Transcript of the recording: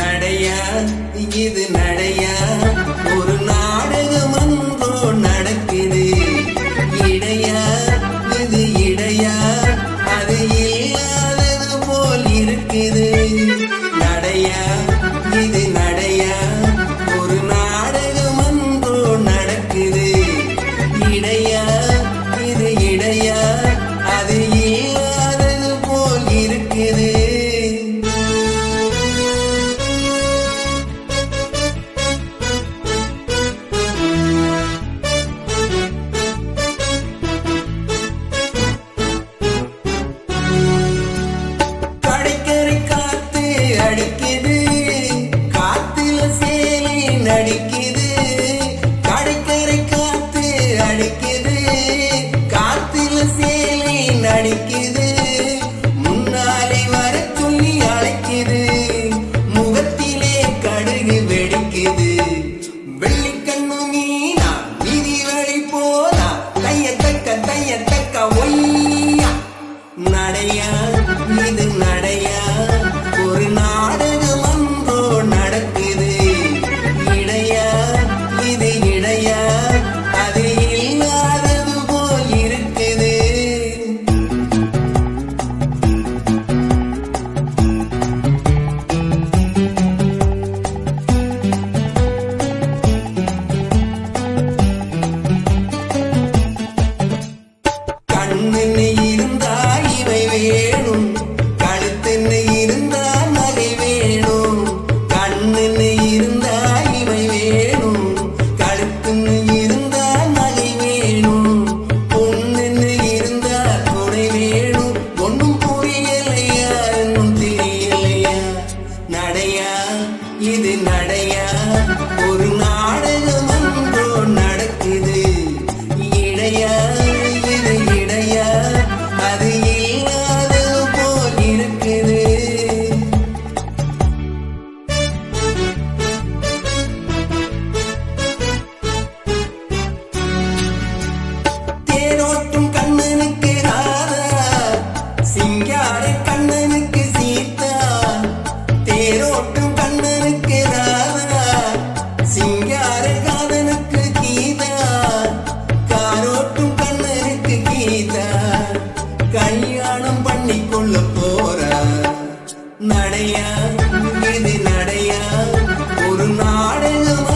நடையா இது நடையா. ஒரு நாடகம் தடையா ஒரு நாடகம் ஒன்றோ நடக்குது. இடையா இது இடையா அது இல்லாது போல் இருக்குது. தேரோட்டும் கண்ணனுக்கு ராதா சிங்கார நடையா இது நடையா ஒரு நாடகம்